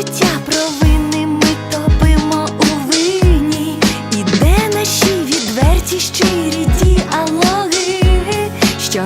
провини ми топимо у вині, і де наші відверті щирі діалоги, що